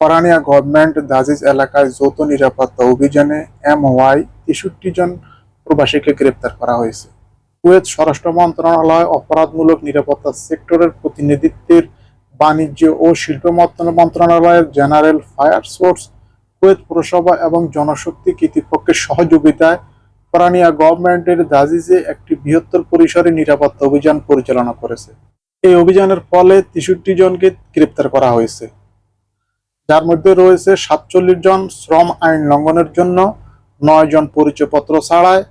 পরানিয়া government দাজিজ এলাকায় যৌথ নিরাপত্তা অভিযানে এম ওয়াই তেষট্টি জন প্রবাসীকে গ্রেপ্তার করা হয়েছে। কুয়েত স্বরাষ্ট্র মন্ত্রণালয় অপরাধমূলক নিরাপত্তা সেক্টরের প্রতিনিধিত্বের বাণিজ্য ও শিল্প মন্ত্রণালয়ের জেনারেল ফায়ার সোর্স, কুয়েত পুরসভা এবং জনশক্তি কর্তৃপক্ষের সহযোগিতায় পরানিয়া গভর্নমেন্টের দাজিজে একটি বৃহত্তর পরিসরে নিরাপত্তা অভিযান পরিচালনা করেছে। এই অভিযানের ফলে তেষট্টি জনকে গ্রেপ্তার করা হয়েছে। যার মধ্যে রয়েছে সাতচল্লিশ জন শ্রম আইন লঙ্ঘনের জন্য, নয় জন পরিচয়পত্র ছাড়ায়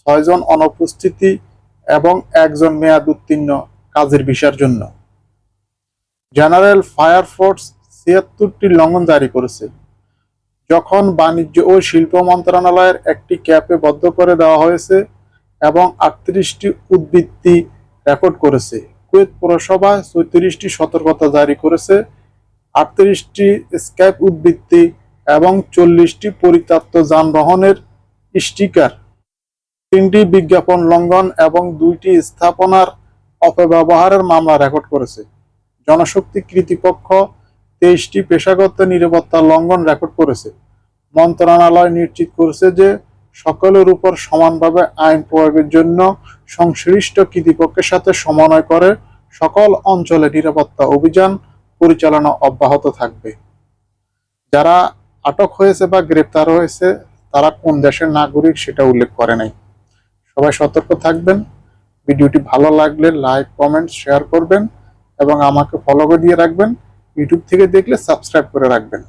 ছয় জন অনুপস্থিতি এবং একজন মেয়াদ উত্তীর্ণ কাজের ভিসার জন্য। জেনারেল ফায়ার ফোর্স ছিয়াত্তরটি লঙ্ঘন জারি করেছে। যখন বাণিজ্য ও শিল্প মন্ত্রণালয়ের একটি ক্যাপে বদ্ধ করে দেওয়া হয়েছে এবং আটত্রিশটি উদ্বৃত্তি রেকর্ড করেছে, কুয়েত পুরসভা চৌত্রিশটি সতর্কতা জারি করেছে আটত্রিশটি স্ক্যাপ উদ্বৃত্তি এবং চল্লিশটি পরিত্যক্ত যানবাহনের স্টিকার, তিনটি বিজ্ঞাপন লঙ্ঘন এবং দুইটি স্থাপনার অপব্যবহারের মামলা রেকর্ড করেছে। জনশক্তি কর্তৃপক্ষ তেইশটি পেশাগত নিরাপত্তা লঙ্ঘন রেকর্ড করেছে। মন্ত্রণালয় নিশ্চিত করেছে যে সকলের উপর সমানভাবে আইন প্রয়োগের জন্য সংশ্লিষ্ট কর্তৃপক্ষের সাথে সমন্বয় করে সকল অঞ্চলে নিরাপত্তা অভিযান পরিচালনা অব্যাহত থাকবে। যারা আটক হয়েছে বা গ্রেপ্তার হয়েছে, তারা কোন দেশের নাগরিক সেটা উল্লেখ করে নাই। সবাই সতর্ক থাকবেন। ভিডিওটি ভালো লাগলে লাইক, কমেন্ট, শেয়ার করবেন এবং আমাকে ফলো করে দিয়ে রাখবেন। ইউটিউব থেকে দেখলে সাবস্ক্রাইব করে রাখবেন।